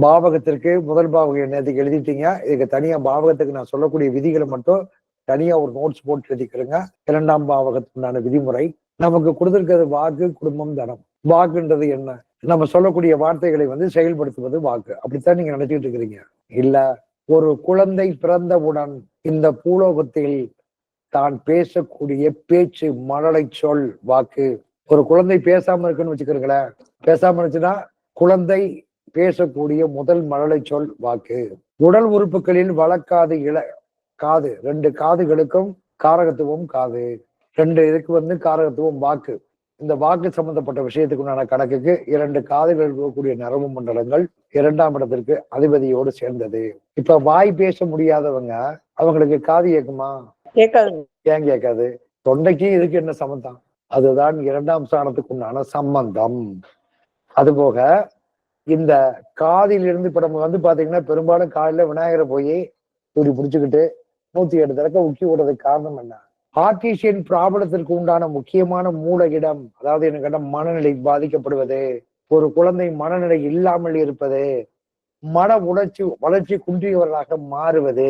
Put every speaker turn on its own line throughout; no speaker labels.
பாவகத்திற்கு முதல் பாவகம் நேற்றுக்கு எழுதிட்டீங்க. இதுக்கு தனியா பாவகத்துக்கு நான் சொல்லக்கூடிய விதிகளை மட்டும் தனியா ஒரு நோட்ஸ் போட்டு எழுதிக்கிறேங்க. இரண்டாம் பாவகத்துக்குண்டான விதிமுறை. நமக்கு கொடுத்துருக்கிறது வாக்கு குடும்பம் தனம். வாக்குன்றது என்ன? நம்ம சொல்லக்கூடிய வார்த்தைகளை வந்து செயல்படுத்துவது வாக்கு. அப்படித்தான் நீங்க நினைச்சிட்டு இருக்கிறீங்க. இல்ல ஒரு குழந்தை பிறந்தவுடன் இந்த பூலோகத்தில் தான் பேசக்கூடிய பேச்சு மழலை சொல் வாக்கு. ஒரு குழந்தை பேசாம இருக்குன்னு வச்சுக்கிறீங்களேன் பேசாம இருந்துச்சுன்னா குழந்தை பேசக்கூடிய முதல் மழலை சொல் வாக்கு. உடல் உறுப்புகளில் வளர்க்காது இள காது. ரெண்டு காதுகளுக்கும் காரகத்துவம் காது. ரெண்டு இதுக்கு வந்து காரகத்துவம் வாக்கு. இந்த வாக்கு சம்பந்தப்பட்ட விஷயத்துக்கு உண்டான கணக்குக்கு இரண்டு காதுகள் இருக்கக்கூடிய நரம்பு மண்டலங்கள் இரண்டாம் இடத்திற்கு அதிபதியோடு சேர்ந்தது. இப்ப வாய் பேச முடியாதவங்க அவங்களுக்கு காது கேட்குமா ஏன் கேட்காது தொண்டைக்கு இதுக்கு என்ன சம்பந்தம்? அதுதான் இரண்டாம் ஸ்தானத்துக்கு உண்டான சம்பந்தம். அதுபோக இந்த காதில் இருந்து இப்ப நம்ம வந்து பாத்தீங்கன்னா பெரும்பாலும் காலையில விநாயகரை போய் தூரி பிடிச்சுக்கிட்டு நூத்தி எட்டு தடக்க உக்கி விடுறதுக்கு காரணம் என்ன? ஆர்டிசியன் பிராபலத்திற்கு உண்டான முக்கியமான மூல இடம் அதாவது என்ன மனநிலை பாதிக்கப்படுவது ஒரு குழந்தை மனநிலை இல்லாமல் இருப்பது மன உணர்ச்சி வளர்ச்சி குன்றியவர்களாக மாறுவது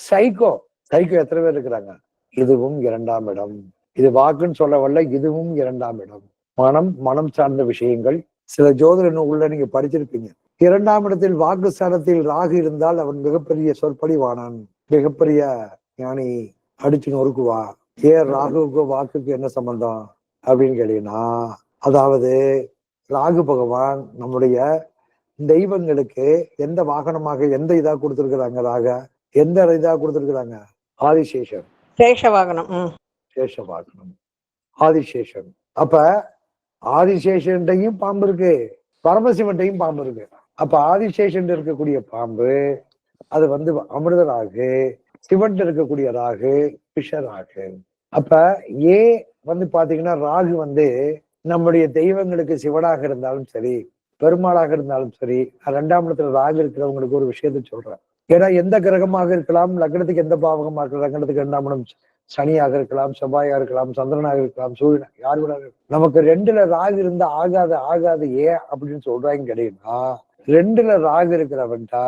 சைக்கோ சைக்கோ எத்தனை பேர் இருக்கிறாங்க? இதுவும் இரண்டாம் இடம். இது வாக்குன்னு சொல்ல வரல இதுவும் இரண்டாம் இடம். மனம் மனம் சார்ந்த விஷயங்கள் சில ஜோதிட நூல்ல நீங்க படிச்சிருப்பீங்க. இரண்டாம் இடத்தில் வாக்கு ஸ்தானத்தில் ராகு இருந்தால் அவன் மிகப்பெரிய சொற்படிவானான் மிகப்பெரிய ஞானி அடிச்சு நொறுக்குவா. ஏன் ராகுவுக்கு வாக்குக்கு என்ன சம்பந்தம்? அப்படின்னு கேட்டீங்கன்னா அதாவது ராகு பகவான் நம்முடைய தெய்வங்களுக்கு எந்த வாகனமாக எந்த இதா கொடுத்திருக்கிறாங்க ராக? எந்த இதா கொடுத்திருக்கிறாங்க? ஆதிசேஷன்.
சேஷ வாகனம்
சேஷ வாகனம். ஆதிசேஷன். அப்ப ஆதிசேஷன்டையும் பாம்பு இருக்கு. பரமசிவன்டையும் பாம்பு இருக்கு. அப்ப ஆதிசேஷன் இருக்கக்கூடிய பாம்பு அது வந்து அமிர்த ராகு சிவன் இருக்கக்கூடிய ராகு விஷ ராகு அப்ப ஏ வந்து பாத்தீங்கன்னா ராகு வந்து நம்முடைய தெய்வங்களுக்கு சிவனாக இருந்தாலும் சரி பெருமாளாக இருந்தாலும் சரி ரெண்டாம் இடத்துல ராகு இருக்கிறவங்களுக்கு ஒரு விஷயத்த சொல்றேன். ஏன்னா எந்த கிரகமாக இருக்கலாம் லக்னத்துக்கு எந்த பாவகமாக இருக்கலாம் லக்னத்துக்கு ரெண்டாம் இடம் சனியாக இருக்கலாம் செவ்வாயா இருக்கலாம் சந்திரனாக இருக்கலாம் சூரியனாக யார் கூட நமக்கு ரெண்டுல ராகு இருந்தா ஆகாது ஆகாது ஏன் அப்படின்னு சொல்றாங்க கேட்டீங்கன்னா ரெண்டுல ராகு இருக்கிறவன்டா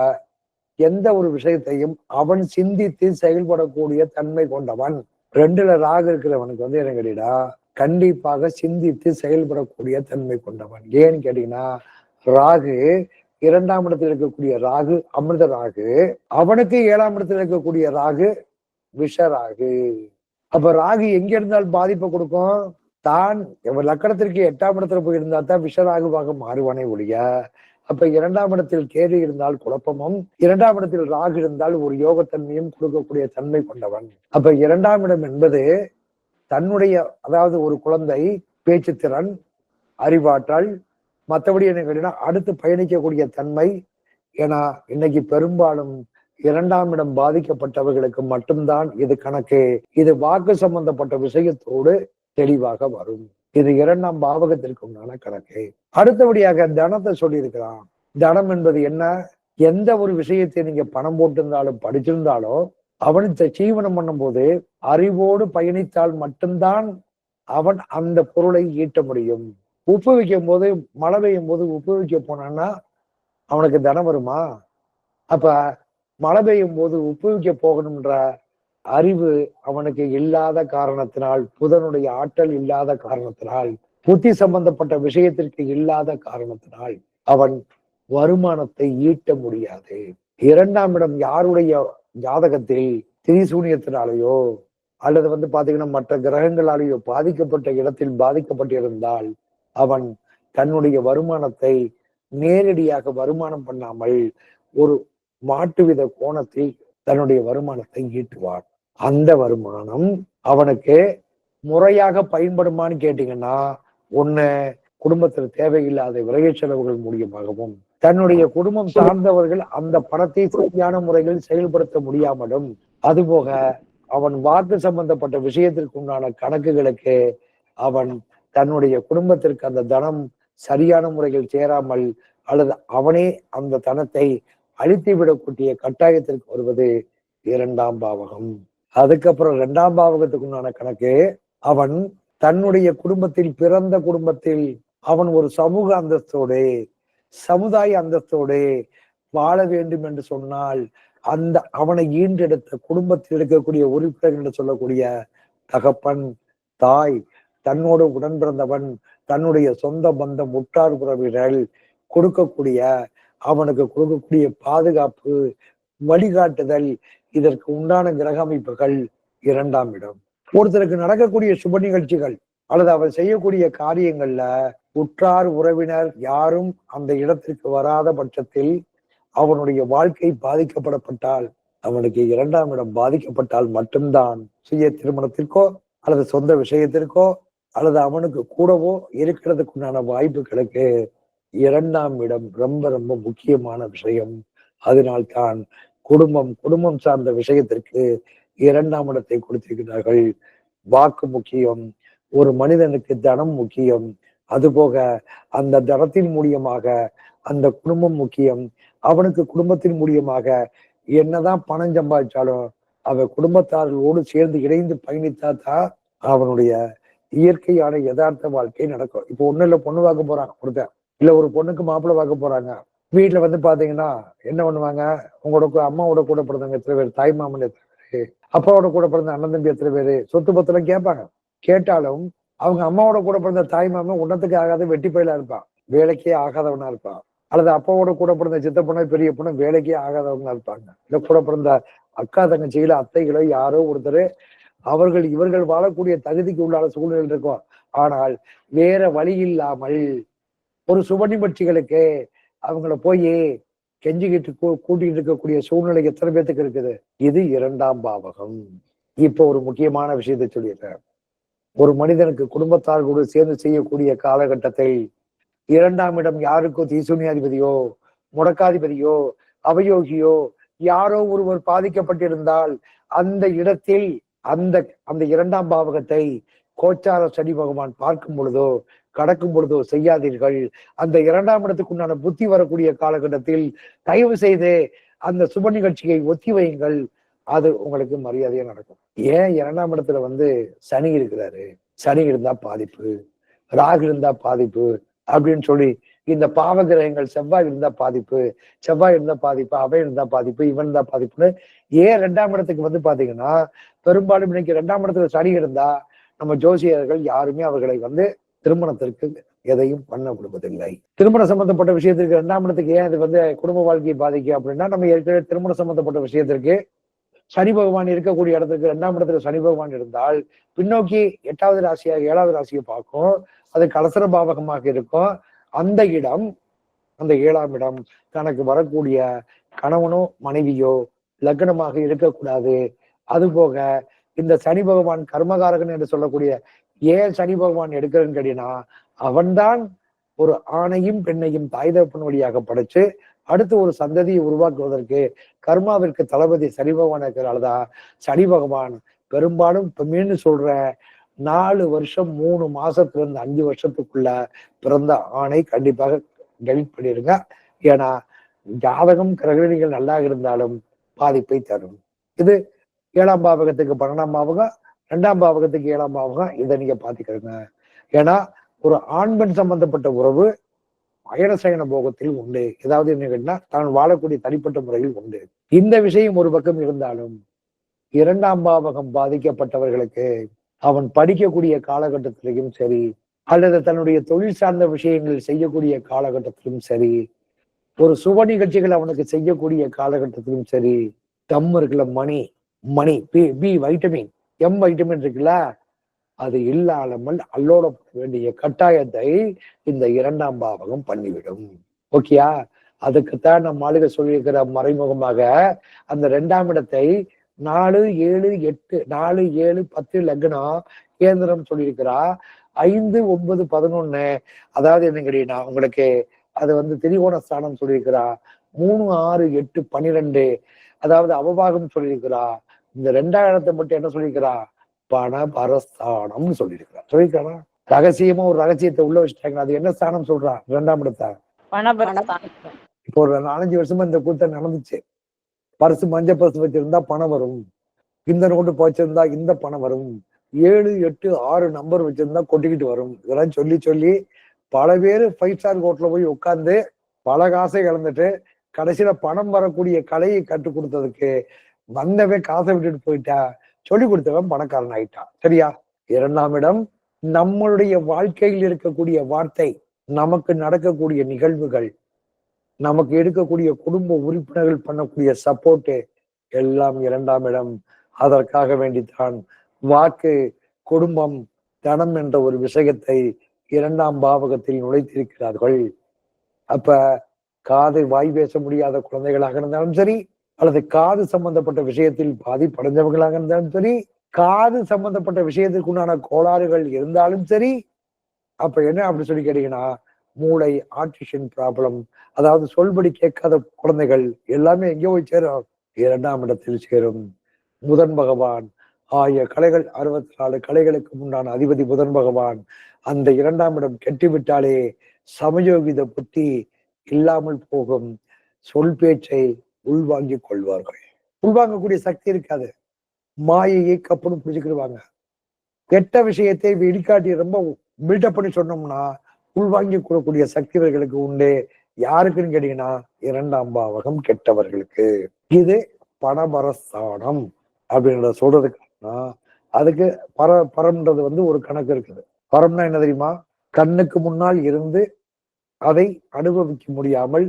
எந்த ஒரு விஷயத்தையும் அவன் சிந்தித்து செயல்படக்கூடிய தன்மை கொண்டவன். ரெண்டுல ராகு இருக்கிறவனுக்கு வந்து என்ன கேட்டீங்கன்னா கண்டிப்பாக சிந்தித்து செயல்படக்கூடிய தன்மை கொண்டவன். ஏன்னு கேட்டீங்கன்னா ராகு இரண்டாம் இடத்தில் இருக்கக்கூடிய ராகு அமிர்த ராகு அவனுக்கு ஏழாம் இடத்தில் இருக்கக்கூடிய ராகு விஷராகு. அப்ப ராகு எங்க இருந்தால் பாதிப்பை கொடுக்கும்? தான் இவன் லக்கணத்திற்கு எட்டாம் இடத்துல போயிருந்தா தான் விஷராகுவாக மாறுவானே ஒழிய அப்ப இரண்டாம் இடத்தில் கேது இருந்தால் குழப்பமும் இரண்டாம் இடத்தில் ராகு இருந்தால் ஒரு யோகத்தன்மையும் கொடுக்கக்கூடிய தன்மை கொண்டவன். அப்ப இரண்டாம் இடம் என்பது தன்னுடைய அதாவது ஒரு குழந்தை பேச்சுத்திறன் அறிவாற்றல் மற்றபடி என்ன கேட்டீங்கன்னா அடுத்து பயணிக்கக்கூடிய தன்மை. ஏன்னா இன்னைக்கு பெரும்பாலும் இரண்டாம் இடம் பாதிக்கப்பட்டவர்களுக்கு மட்டும்தான் இது கணக்கு. இது வாக்கு சம்பந்தப்பட்ட விஷயத்தோடு தெளிவாக வரும். இது இரண்டாம் பாவகத்திற்கு உண்டான கணக்கு. அடுத்தபடியாக தனத்தை சொல்லியிருக்கிறான். தனம் என்பது என்ன? எந்த ஒரு விஷயத்தை நீங்க பணம் போட்டிருந்தாலும் படிச்சிருந்தாலும் அவன் ஜீவனம் பண்ணும்போது அறிவோடு பயணித்தால் மட்டும்தான் அவன் அந்த பொருளை ஈட்ட முடியும். உப்பு வைக்கும் போது மழை பெய்யும் போது உப்பு வைக்க போனான்னா அவனுக்கு தனம் வருமா? அப்ப மழை பெய்யும் போது உப்புவிக்க போகணும்ன்ற அறிவு அவனுக்கு இல்லாத காரணத்தினால் புதனுடைய ஆற்றல் இல்லாத காரணத்தினால் புத்தி சம்பந்தப்பட்ட விஷயத்திற்கு இல்லாத காரணத்தினால் அவன் வருமானத்தை ஈட்ட முடியாது. இரண்டாம் இடம் யாருடைய ஜாதகத்தில்? திரிசூனியத்தினாலேயோ அல்லது வந்து பாத்தீங்கன்னா மற்ற கிரகங்களாலேயோ பாதிக்கப்பட்ட இடத்தில் பாதிக்கப்பட்டிருந்தால் அவன் தன்னுடைய வருமானத்தை நேரடியாக வருமானம் பண்ணாமல் ஒரு மாட்டுவித கோணத்தில் தன்னுடைய வருமானத்தை ஈட்டுவான் அந்த வருமானம் அவனுக்கு முறையாக பயன்படுமான்னு கேட்டீங்கன்னா ஒண்ணு குடும்பத்துல தேவையில்லாத விலகை செலவுகள் மூலியமாகவும் தன்னுடைய குடும்பம் சார்ந்தவர்கள் அந்த பணத்தை சரியான முறையில் செயல்படுத்த முடியாமலும் அதுபோக அவன் வாக்கு சம்பந்தப்பட்ட விஷயத்திற்கு உண்டான கணக்குகளுக்கு அவன் தன்னுடைய குடும்பத்திற்கு அந்த தனம் சரியான முறையில் சேராமல் அல்லது அவனே அந்த தனத்தை அழித்து விடக்கூடிய கட்டாயத்திற்கு வருவது இரண்டாம் பாவகம். அதுக்கப்புறம் இரண்டாம் பாவகத்துக்கு உண்டான கணக்கு அவன் தன்னுடைய குடும்பத்தில் பிறந்த குடும்பத்தில் அவன் ஒரு சமூக அந்தஸ்தோடு சமுதாய அந்தஸ்தோடு வாழ வேண்டும் என்று சொன்னால் அந்த அவனை ஈன்றெடுத்த குடும்பத்தில் இருக்கக்கூடிய உறுப்பினர் என்று சொல்லக்கூடிய தகப்பன் தாய் தன்னோடு உடன் பிறந்தவன் தன்னுடைய சொந்த பந்தம் உற்றார் உறவினர்கள் கொடுக்கக்கூடிய அவனுக்கு கொடுக்கக்கூடிய பாதுகாப்பு வழிகாட்டுதல் இதற்கு உண்டான கிரக அமைப்புகள் இரண்டாம் இடம். ஒருத்தருக்கு நடக்கக்கூடிய சுப நிகழ்ச்சிகள் அல்லது அவர் செய்யக்கூடிய காரியங்கள்ல உற்றார் உறவினர் யாரும் அந்த இடத்திற்கு வராத பட்சத்தில் அவனுடைய வாழ்க்கை பாதிக்கப்படப்பட்டால் அவனுக்கு இரண்டாம் இடம் பாதிக்கப்பட்டால் மட்டும்தான் சுய திருமணத்திற்கோ அல்லது சொந்த விஷயத்திற்கோ அல்லது அவனுக்கு கூடவோ இருக்கிறதுக்குண்டான வாய்ப்புகளுக்கு இரண்டாம் இடம் ரொம்ப ரொம்ப முக்கியமான விஷயம். அதனால்தான் குடும்பம் குடும்பம் சார்ந்த விஷயத்திற்கு இரண்டாம் இடத்தை கொடுத்திருக்கிறார்கள். வாக்கு முக்கியம் ஒரு மனிதனுக்கு தனம் முக்கியம். அதுபோக அந்த தனத்தின் மூலியமாக அந்த குடும்பம் முக்கியம். அவனுக்கு குடும்பத்தின் மூலியமாக என்னதான் பணம் சம்பாதிச்சாலும் அவன் குடும்பத்தார்களோடு சேர்ந்து இணைந்து பயணித்தா தான் அவனுடைய இயற்கையான யதார்த்த வாழ்க்கை நடக்கும். இப்போ ஒன்னும் இல்ல பொண்ணு பார்க்க போறான் ஒருத்தன். இல்ல ஒரு பொண்ணுக்கு மாப்பிள்ளை பார்க்க போறாங்க. வீட்டுல வந்து பாத்தீங்கன்னா என்ன பண்ணுவாங்க? உங்களோட அம்மாவோட கூட பிறந்தவங்க எத்தனை பேர்? தாய் மாமன் எத்தனை பேரு? அப்பாவோட கூட பிறந்த அண்ணன் தம்பி எத்தனை பேரு? சொத்து பத்தெல்லாம் கேட்பாங்க. கேட்டாலும் அவங்க அம்மாவோட கூட பிறந்த தாய் மாமன் உன்னத்துக்கு ஆகாத வெட்டி பயிலா இருப்பான். வேலைக்கே ஆகாதவனா இருப்பான். அல்லது அப்பாவோட கூட பிறந்த சித்த பொண்ணு பெரிய பொண்ணு வேலைக்கே ஆகாதவங்களா இருப்பாங்க. இல்ல கூட பிறந்த அக்கா தங்கச்சிகளோ அத்தைகளோ யாரோ ஒருத்தர் அவர்கள் இவர்கள் வாழக்கூடிய தகுதிக்கு உள்ளான சூழ்நிலை இருக்கும். ஆனால் வேற வழி இல்லாமல் ஒரு சுப நிகழ்ச்சிகளுக்கு அவங்கள போய் கெஞ்சிக்கிட்டு கூ- கூட்டிட்டு இருக்கக்கூடிய சூழ்நிலை எத்தனை பேத்துக்கு இருக்குது? இது இரண்டாம் பாவகம். இப்போ ஒரு முக்கியமான விஷயத்தை சொல்லிடுறேன். ஒரு மனிதனுக்கு குடும்பத்தார்களோடு சேர்ந்து செய்யக்கூடிய காலகட்டத்தில் இரண்டாம் இடம் யாருக்கோ தீசுனியாதிபதியோ முடக்காதிபதியோ அவயோகியோ யாரோ ஒருவர் பாதிக்கப்பட்டிருந்தால் அந்த இடத்தில் அந்த அந்த இரண்டாம் பாவகத்தை கோச்சார சனி பகவான் பார்க்கும் பொழுதோ கடக்கும் பொழுதோ செய்யாதீர்கள். அந்த இரண்டாம் இடத்துக்குண்டான புத்தி வரக்கூடிய காலகட்டத்தில் தயவு செய்து அந்த சுப நிகழ்ச்சியை ஒத்தி வையுங்கள். அது உங்களுக்கு மரியாதையா நடக்கும். ஏன் இரண்டாம் இடத்துல வந்து சனி இருக்கிறாரு? சனி இருந்தா பாதிப்பு. ராகு இருந்தா பாதிப்பு. அப்படின்னு சொல்லி இந்த பாவ கிரகங்கள் செவ்வாய் இருந்தா பாதிப்பு. செவ்வாய் இருந்தா பாதிப்பு அவை இருந்தா பாதிப்பு இவன் இருந்தா பாதிப்புன்னு ஏன் ரெண்டாம் இடத்துக்கு வந்து பாத்தீங்கன்னா பெரும்பாலும் இன்னைக்கு ரெண்டாம் இடத்துல சனி இருந்தா நம்ம ஜோசியர்கள் யாருமே அவர்களை வந்து திருமணத்திற்கு எதையும் பண்ண விடுவதில்லை திருமணம் சம்பந்தப்பட்ட விஷயத்திற்கு இரண்டாம் இடத்துக்கு ஏன் இது வந்து குடும்ப வாழ்க்கையை பாதிக்கும் அப்படின்னா நம்ம ஏற்கனவே திருமணம் சம்பந்தப்பட்ட விஷயத்திற்கு சனி பகவான் இருக்கக்கூடிய இடத்துக்கு இரண்டாம் இடத்துல சனி பகவான் இருந்தால் பின்னோக்கி எட்டாவது ராசியாக ஏழாவது ராசியை பார்க்கும். அது கலசர பாவகமாக இருக்கும். அந்த இடம் அந்த ஏழாம் இடம் தனக்கு வரக்கூடிய கணவனோ மனைவியோ லக்னமாக இருக்கக்கூடாது. அதுபோக இந்த சனி பகவான் கர்மகாரகன் என்று சொல்லக்கூடிய ஏன் சனி பகவான் எடுக்கிறேன்னு கேட்டீங்கன்னா அவன்தான் ஒரு ஆணையும் பெண்ணையும் தாய் தகப்பன் வழியாக படைச்சு அடுத்து ஒரு சந்ததியை உருவாக்குவதற்கு கர்மாவிற்கு தளபதி சனி பகவான் இருக்கிறனாலதான் சனி பகவான் பெரும்பாலும் இப்ப மீண்டும் சொல்றேன் நாலு வருஷம் மூணு மாசத்திலிருந்து அஞ்சு வருஷத்துக்குள்ள பிறந்த ஆணை கண்டிப்பாக டெலிட் பண்ணிடுங்க. ஏன்னா ஜாதகம் கிரகணிகள் நல்லா இருந்தாலும் பாதிப்பை தரும். இது ஏழாம் பாவகத்துக்கு பன்னெண்டாம் பாவகம் ரெண்டாம் பாவகத்துக்கு ஏழாம் பாவகம் இதை நீங்க பாத்துக்கிறங்க ஏன்னா ஒரு ஆண் பெண் சம்பந்தப்பட்ட உறவு அயனசயன போகத்தில் உண்டு. ஏதாவது என்ன கேட்டா தான் வாழக்கூடிய தனிப்பட்ட முறையில் உண்டு. இந்த விஷயம் ஒரு பக்கம் இருந்தாலும் இரண்டாம் பாவகம் பாதிக்கப்பட்டவர்களுக்கு அவன் படிக்கக்கூடிய காலகட்டத்திலையும் சரி அல்லது தன்னுடைய தொழில் சார்ந்த விஷயங்கள் செய்யக்கூடிய காலகட்டத்திலும் சரி ஒரு சுப நிகழ்ச்சிகள் அவனுக்கு செய்யக்கூடிய காலகட்டத்திலும் சரி தம் இருக்குல்ல மணி மணி B B vitamin M vitamin இருக்குல்ல அது இல்லாமல் அல்லோட வேண்டிய கட்டாயத்தை இந்த இரண்டாம் பாவகம் பண்ணிவிடும். ஓகேயா? அதுக்குத்தான் நம்ம ஆளுக சொல்லியிருக்கிற மறைமுகமாக அந்த ரெண்டாம் இடத்தை நாலு ஏழு எட்டு நாலு ஏழு பத்து லக்னம் கேந்திரம் சொல்லியிருக்கிறா. ஐந்து ஒன்பது பதினொன்னு அதாவது என்ன கேட்டீங்கன்னா உங்களுக்கு அது வந்து திரிகோண ஸ்தானம் சொல்லியிருக்கிறா. மூணு ஆறு எட்டு பன்னிரெண்டு அதாவது அவபாகம் சொல்லியிருக்கிறா. இந்த ரெண்டாம் இடத்தை மட்டும் என்ன சொல்லியிருக்கிறா? பண பரஸ்தானம்னு சொல்லியிருக்கிறா. சொல்லியிருக்கானா? ரகசியமா ஒரு ரகசியத்தை உள்ள வச்சுட்டாங்க. அது என்ன ஸ்தானம் சொல்றா? ரெண்டாம் இடத்தை. இப்போ ஒரு நாலஞ்சு வருஷமா இந்த கூட்டம் நடந்துச்சு. பர்சு மஞ்சள் பர்சு வச்சிருந்தா பணம் வரும். இந்த நோட்டு வச்சிருந்தா இந்த பணம் வரும். ஏழு எட்டு ஆறு நம்பர் வச்சிருந்தா கொட்டிக்கிட்டு வரும். இதெல்லாம் சொல்லி சொல்லி பல பேர் ஃபைவ் ஸ்டார் ஹோட்டல்ல போய் உட்கார்ந்து பல காசை இழந்துட்டு கடைசியில பணம் வரக்கூடிய கலையை கற்றுக் கொடுத்ததுக்கு வந்தவே காசை விட்டுட்டு போயிட்டா? சொல்லி கொடுத்தவன் பணக்காரன் ஆயிட்டான். சரியா? இரண்டாம் இடம் நம்மளுடைய வாழ்க்கையில் இருக்கக்கூடிய வார்த்தை நமக்கு நடக்கக்கூடிய நிகழ்வுகள் நமக்கு எடுக்கக்கூடிய குடும்ப உறுப்பினர்கள் பண்ணக்கூடிய சப்போர்ட் எல்லாம் இரண்டாம் இடம். அதற்காக வேண்டித்தான் வாக்கு குடும்பம் தனம் என்ற ஒரு விஷயத்தை இரண்டாம் பாவகத்தில் நுழைத்திருக்கிறார்கள். அப்ப காது வாய் பேச முடியாத குழந்தைகளாக இருந்தாலும் சரி அல்லது காது சம்பந்தப்பட்ட விஷயத்தில் பாதிப்படைஞ்சவர்களாக இருந்தாலும் சரி காது சம்பந்தப்பட்ட விஷயத்திற்குண்டான கோளாறுகள் இருந்தாலும் சரி அப்ப என்ன அப்படி சொல்லி கேட்டீங்கன்னா மூளை ஆர்டிஷன் ப்ராப்ளம் அதாவது சொல்படி கேட்காத குழந்தைகள் எல்லாமே எங்கே போய் சேரும்? இரண்டாம் இடத்தில் சேரும். புதன் பகவான் ஆகிய கலைகள் அறுபத்தி நாலு கலைகளுக்கு உண்டான அதிபதி புதன் பகவான் அந்த இரண்டாம் இடம் கெட்டிவிட்டாலே சமயோகித புத்தி இல்லாமல் போகும். சொல் பேச்சை உள்வாங்கிக் கொள்வார்கள். உள்வாங்கக்கூடிய சக்தி இருக்காது. மாயையை கப்பலும் புரிஞ்சுக்கிடுவாங்க. கெட்ட விஷயத்தை வெடிக்காட்டி ரொம்ப பில்டப் பண்ணி சொன்னோம்னா உள்வாங்கி கொள்ளக்கூடிய சக்தி இவர்களுக்கு உண்டு. யாருக்குன்னு கேட்டீங்கன்னா இரண்டாம் பாவகம் கெட்டவர்களுக்கு. இது பணபரஸ்தானம் அப்படின்றத சொல்றதுக்குன்னா அதுக்கு பர பரம்ன்றது வந்து ஒரு கணக்கு இருக்குது. பரம்னா என்ன தெரியுமா? கண்ணுக்கு முன்னால் இருந்து அதை அனுபவிக்க முடியாமல்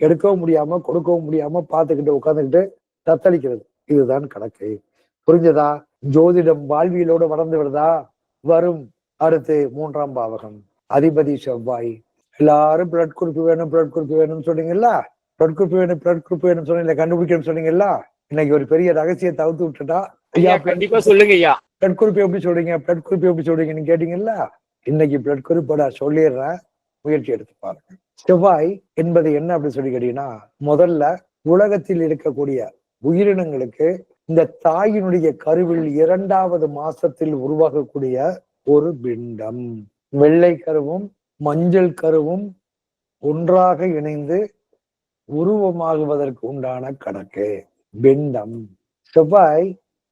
எடுக்கவும் முடியாம கொடுக்கவும் முடியாம பார்த்துக்கிட்டு உட்காந்துக்கிட்டு தத்தளிக்கிறது. இதுதான் கணக்கு. புரிஞ்சதா? ஜோதிடம் வாழ்வியலோடு வளர்ந்து விடுதா? வரும். அடுத்து மூன்றாம் பாவகம். அதிபதி செவ்வாய். எல்லாரும் பிளட் குரூப் வேணும் பிளட் குரூப் வேணும்னு சொன்னீங்கல்ல? பிளட் குரூப் வேணும் பிளட் குரூப் வேணும்னு சொன்னீங்க கண்டுபிடிக்கணும்னு சொன்னீங்கல்ல? இன்னைக்கு ஒரு பெரிய ரகசியத்தை அவுத்து விட்டுட்டா?
ஐயா கண்டிப்பா சொல்லுங்க ஐயா.
பிளட் குரூப் எப்படி சொல்றீங்க? பிளட் குரூப் எப்படி சொல்றீங்கன்னு கேட்டீங்கல்ல? இன்னைக்கு பிளட் குரூப் நான் சொல்லிடுறேன். முயற்சி எடுத்து பாருங்க செவ்வாய் என்பது என்ன அப்படின்னு சொல்லி கேட்டீங்கன்னா முதல்ல உலகத்தில் இருக்கக்கூடிய உயிரினங்களுக்கு இந்த தாயினுடைய கருவில் இரண்டாவது மாசத்தில் உருவாகக்கூடிய ஒரு பிண்டம். வெள்ளை கருவும் மஞ்சள் கருவும் ஒன்றாக இணைந்து உருவமாகுவதற்கு உண்டான கணக்கு. பிண்டம். செவ்வாய்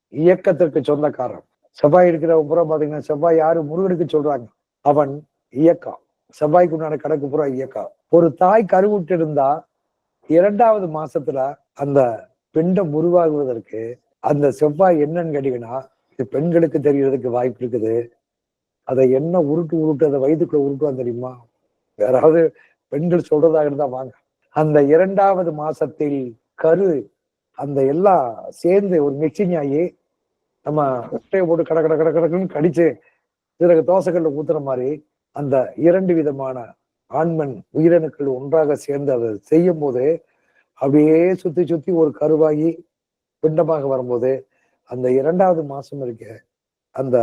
இயக்கத்திற்கு சொந்தக்காரன். செவ்வாய் இருக்கிற புறம் பாத்தீங்கன்னா செவ்வாய் யாரு? முருகனுக்கு சொல்றாங்க. அவன் இயக்கம். செவ்வாய்க்கு உண்டான கணக்கு புறா இயக்கம் ஒரு தாய் கருவுட்டு இருந்தா இரண்டாவது மாசத்துல அந்த பிண்டம் உருவாகுவதற்கு அந்த செவ்வாய் என்னன்னு கேட்டீங்கன்னா இது பெண்களுக்கு தெரியறதுக்கு வாய்ப்பு இருக்குது. அதை என்ன உருட்டு உருட்டு அதை வயதுக்குள்ள உருட்டுவான் தெரியுமா? யாராவது பெண்கள் சொல்றதாக இருந்தா வாங்க. அந்த இரண்டாவது மாசத்தில் கரு அந்த எல்லாம் சேர்ந்து ஒரு மிக்சிங் ஆகி நம்ம முட்டையை போட்டு கட கட கட கடக்குன்னு கடிச்சு சிறகு தோசைக்கல்ல ஊத்துற மாதிரி அந்த இரண்டு விதமான ஆண்மண் உயிரணுக்கள் ஒன்றாக சேர்ந்து அதை செய்யும் போது அப்படியே சுத்தி சுத்தி ஒரு கருவாகி பிண்டமாக வரும்போது அந்த இரண்டாவது மாசம் இருக்க அந்த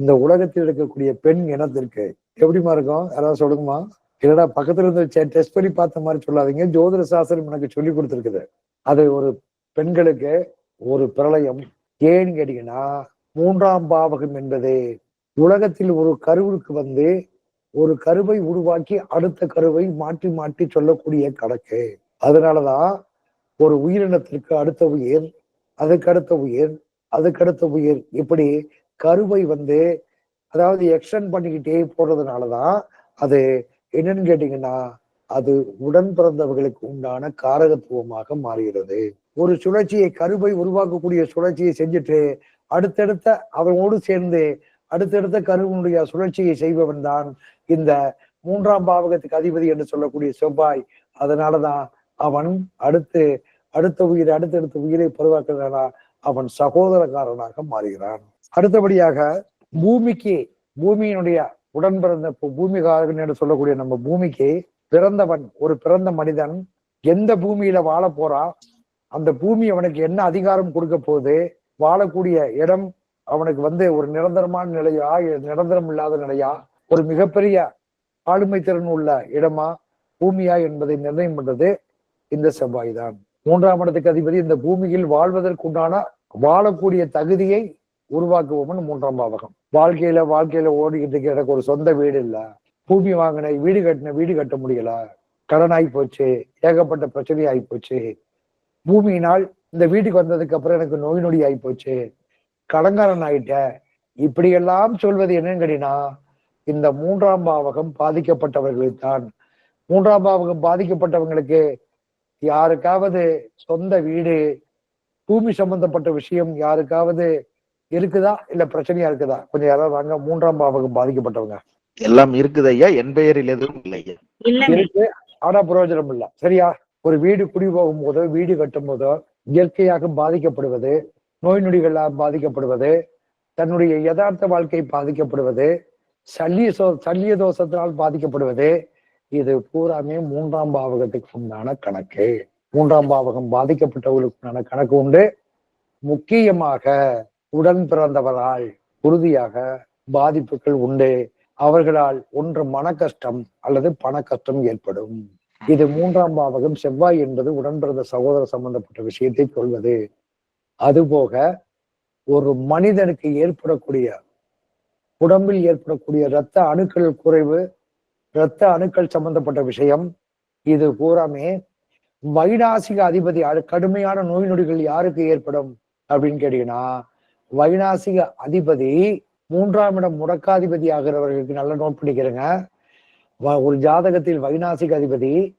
இந்த உலகத்தில் இருக்கக்கூடிய பெண் இனத்திற்கு எப்படிமா இருக்கும்? யாராவது சொல்லுங்கம்மா? இல்லடா பக்கத்துல இருந்து டெஸ்ட் பண்ணி பார்த்த மாதிரி சொல்லாதீங்க. ஜோதிட சாஸ்திரம் எனக்கு சொல்லி கொடுத்துருக்குது. அது ஒரு பெண்களுக்கு ஒரு பிரளயம். ஏன்னு கேட்டீங்கன்னா மூன்றாம் பாவகம் என்பது உலகத்தில் ஒரு கருவுக்கு வந்து ஒரு கருவை உருவாக்கி அடுத்த கருவை மாற்றி மாற்றி சொல்லக்கூடிய கணக்கு. அதனாலதான் ஒரு உயிரினத்திற்கு அடுத்த உயிர் அதுக்கு அடுத்த உயிர் அதுக்கு அடுத்த உயிர். இப்படி கருவை வந்து அதாவது எக்ஸ்டன் பண்ணிக்கிட்டே போறதுனாலதான் அது என்னன்னு கேட்டீங்கன்னா அது உடன் பிறந்தவர்களுக்கு உண்டான காரகத்துவமாக மாறுகிறது. ஒரு சுழற்சியை கருவை உருவாக்கக்கூடிய சுழற்சியை செஞ்சுட்டு அடுத்தடுத்த அவனோடு சேர்ந்து அடுத்தடுத்த கருவனுடைய சுழற்சியை செய்பவன் தான் இந்த மூன்றாம் பாவகத்துக்கு அதிபதி என்று சொல்லக்கூடிய செவ்வாய். அதனாலதான் அவன் அடுத்து அடுத்த உயிரை அடுத்தடுத்த உயிரை பருவாக்குறதுனா அவன் சகோதரக்காரனாக மாறுகிறான். அடுத்தபடியாக பூமிக்கு பூமியினுடைய உடன் பிறந்த பூமிகாரன் என்று சொல்லக்கூடிய நம்ம பூமிக்கு பிறந்தவன் ஒரு பிறந்த மனிதன் எந்த பூமியில வாழ போறான்? அந்த பூமி அவனுக்கு என்ன அதிகாரம் கொடுக்க போகுது? வாழக்கூடிய இடம் அவனுக்கு வந்து ஒரு நிரந்தரமான நிலையா நிரந்தரம் இல்லாத நிலையா ஒரு மிகப்பெரிய ஆளுமை திறன் உள்ள இடமா பூமியா என்பதை நிர்ணயம் பண்றது இந்த செவ்வாய் தான். மூன்றாம் இடத்துக்கு அதிபதி இந்த பூமியில் வாழ்வதற்குண்டான வாழக்கூடிய தகுதியை உருவாக்குவோம்னு மூன்றாம் பாவகம். வாழ்க்கையில வாழ்க்கையில ஓடிக்கிட்டு இருக்க எனக்கு ஒரு சொந்த வீடு இல்ல. பூமி வாங்கின வீடு கட்டின வீடு கட்ட முடியல. கடன் ஆகி போச்சு ஏகப்பட்ட பிரச்சனை ஆகி போச்சு. பூமியினால் இந்த வீட்டுக்கு வந்ததுக்கு அப்புறம் எனக்கு நோய் நொடி ஆகி போச்சு. கடங்காரன் ஆயிட்டேன் இப்படியெல்லாம் சொல்வது என்னன்னு கேட்டீங்கன்னா இந்த மூன்றாம் பாவகம் பாதிக்கப்பட்டவர்களுக்கு தான் மூன்றாம் பாவகம் பாதிக்கப்பட்டவங்களுக்கு யாருக்காவது சொந்த வீடு பூமி சம்பந்தப்பட்ட விஷயம் யாருக்காவது இருக்குதா? இல்ல பிரச்சனையா இருக்குதா? கொஞ்சம் யாராவது வாங்க மூன்றாம் பாவகம் பாதிக்கப்பட்டவங்க.
எல்லாம் இருக்குது ஐயா என் பெயரில் எதுவும் இல்லை ஐயா.
இல்லைங்க.
இருக்கு ஆனா பிரயோஜனம் இல்ல. சரியா? ஒரு வீடு குடி போகும் போதோ வீடு கட்டும் போதோ இயற்கையாக பாதிக்கப்படுவது நோய் நொடிகளால் பாதிக்கப்படுவது தன்னுடைய யதார்த்த வாழ்க்கை பாதிக்கப்படுவது சல்லிய சோ சல்லிய தோஷத்தினால் பாதிக்கப்படுவது இது பூராமே மூன்றாம் பாவகத்துக்கு உண்டான கணக்கு. மூன்றாம் பாவகம் பாதிக்கப்பட்டவர்களுக்கு உண்டான கணக்கு உண்டு. முக்கியமாக உடன் பிறந்தவரால் உறுதியாக பாதிப்புகள் உண்டு. அவர்களால் ஒன்று மன கஷ்டம் அல்லது பண கஷ்டம் ஏற்படும். இது மூன்றாம் பாவகம் செவ்வாய் என்பது உடன்பிறந்த சகோதர சம்பந்தப்பட்ட விஷயத்தை சொல்வது அதுபோக ஒரு மனிதனுக்கு ஏற்படக்கூடிய உடம்பில் ஏற்படக்கூடிய இரத்த அணுக்கள் குறைவு இரத்த அணுக்கள் சம்பந்தப்பட்ட விஷயம் இது பூராமே வைநாசிக அதிபதி அடு- கடுமையான நோய் நொடிகள் யாருக்கு ஏற்படும் அப்படின்னு கேட்டீங்கன்னா வைநாசிக அதிபதி மூன்றாம் இடம் முடக்காதிபதி ஆகிறவர்களுக்கு நல்லா நோட் பண்ணிக்கிறேங்க. வ- ஒரு ஜாதகத்தில் வைநாசிக அதிபதி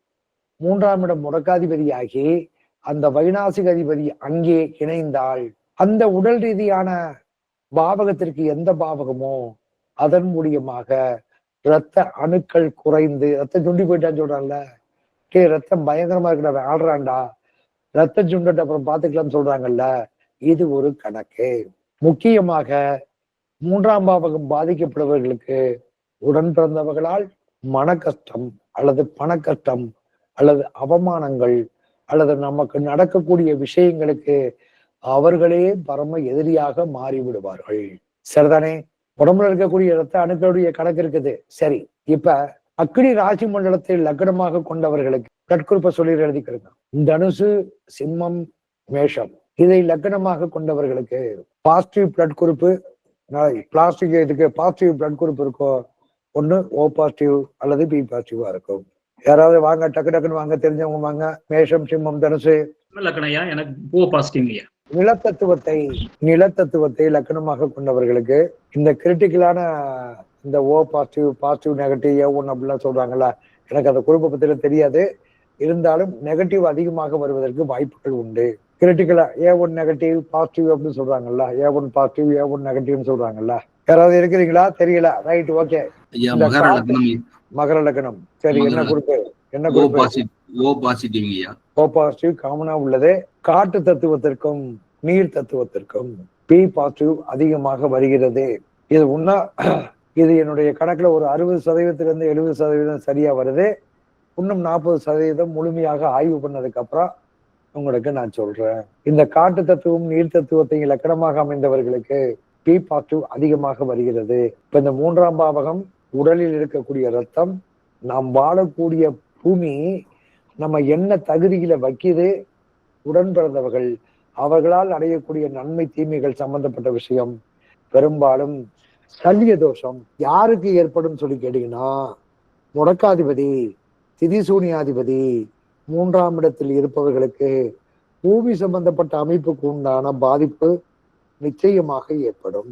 மூன்றாம் இடம் முடக்காதிபதியாகி அந்த வைநாசிக அதிபதி அங்கே இணைந்தால் அந்த உடல் ரீதியான பாவகத்திற்கு எந்த பாவகமோ அதன் மூலியமாக இரத்த அணுக்கள் குறைந்து ரத்தம் சுண்டி போயிட்டான்னு சொல்றான்ல. கே ரத்தம் பயங்கரமா இருக்கிற ஆடுறான்டா ரத்த சுண்டட்டு அப்புறம் பாத்துக்கலாம்னு சொல்றாங்கல்ல. இது ஒரு கணக்கு. முக்கியமாக மூன்றாம் பாவகம் பாதிக்கப்படுபவர்களுக்கு உடன் பிறந்தவர்களால் மன கஷ்டம் அல்லது பண கஷ்டம் அல்லது அவமானங்கள் அல்லது நமக்கு நடக்கக்கூடிய விஷயங்களுக்கு அவர்களே பரம எதிரியாக மாறி விடுவார்கள் சரிதானே? உடம்புல இருக்கக்கூடிய இரத்த அணுக்களுடைய கணக்கு இருக்குது. சரி இப்ப அக்னி ராசி மண்டலத்தை லக்னமாக கொண்டவர்களுக்கு கட்குறிப்ப சொல்லி எழுதிக்கிறது தனுசு சிம்மம் மேஷம் இதை லக்னமாக கொண்டவர்களுக்கு பாசிட்டிவ் பிளட் குரூப்பு பிளாஸ்டிக் இதுக்கு பாசிட்டிவ் பிளட் குரூப் இருக்கோ? ஒண்ணு ஓ பாசிட்டிவ் அல்லது பி பாசிட்டிவா இருக்கும். யாராவது வாங்க டக்கு டக்குன்னு வாங்க தெரிஞ்சவங்க வாங்க. மேஷம் சிம்மம் தனுசு.
லக்கணையா? எனக்கு
நிலத்தத்துவத்தை நிலத்தத்துவத்தை லக்கணமாக கொண்டவர்களுக்கு இந்த கிரிட்டிக்கலான இந்த O positive positive negative A one அப்படிலாம் சொல்றாங்கல்ல எனக்கு அந்த குடும்ப பத்தில தெரியாது. இருந்தாலும் நெகட்டிவ் அதிகமாக வருவதற்கு வாய்ப்புகள் உண்டு. கிரிட்டிக்கலா ஏ ஒன் நெகட்டிவ் பாசிட்டிவ் அப்படின்னு சொல்றாங்கல்ல? A one positive A one நெகட்டிவ்னு சொல்றாங்கல்ல? யாராவது இருக்கிறீங்களா? தெரியல. ரைட் ஓகே
மகர லக்னம்
சரி என்ன குறிப்பு? என்ன
பாசிட்டிவ் ஓ பாசிட்டிவ் ஐயா.
ஓ பாசிட்டிவ் காமனா உள்ளது. காட்டு தத்துவத்திற்கும் நீர் தத்துவத்திற்கும் பி பாசிட்டிவ் அதிகமாக வருகிறது. இது உன்னா இது என்னுடைய கணக்குல ஒரு அறுபது சதவீதத்திலிருந்து எழுபது சதவீதம் சரியா வருது. இன்னும் நாற்பது சதவீதம் முழுமையாக ஆய்வு பண்ணதுக்கு அப்புறம் உங்களுக்கு நான் சொல்றேன். இந்த காட்டு தத்துவம் நீர் தத்துவத்தை இலக்கணமாக அமைந்தவர்களுக்கு பி பாசிட்டிவ் அதிகமாக வருகிறது. இப்ப இந்த மூன்றாம் பாவகம் உடலில் இருக்கக்கூடிய ரத்தம் நாம் வாழக்கூடிய பூமி நம்ம என்ன தகுதியில வைக்குது உடன் பிறந்தவர்கள் அவர்களால் அடையக்கூடிய நன்மை தீமைகள் சம்பந்தப்பட்ட விஷயம். பெரும்பாலும் சல்லிய தோஷம் யாருக்கு ஏற்படும் சொல்லி கேட்டீங்கன்னா முடக்காதிபதி திதிசூனியாதிபதி மூன்றாம் இடத்தில் இருப்பவர்களுக்கு பூமி சம்பந்தப்பட்ட அமைப்புக்கு உண்டான பாதிப்பு நிச்சயமாக ஏற்படும்.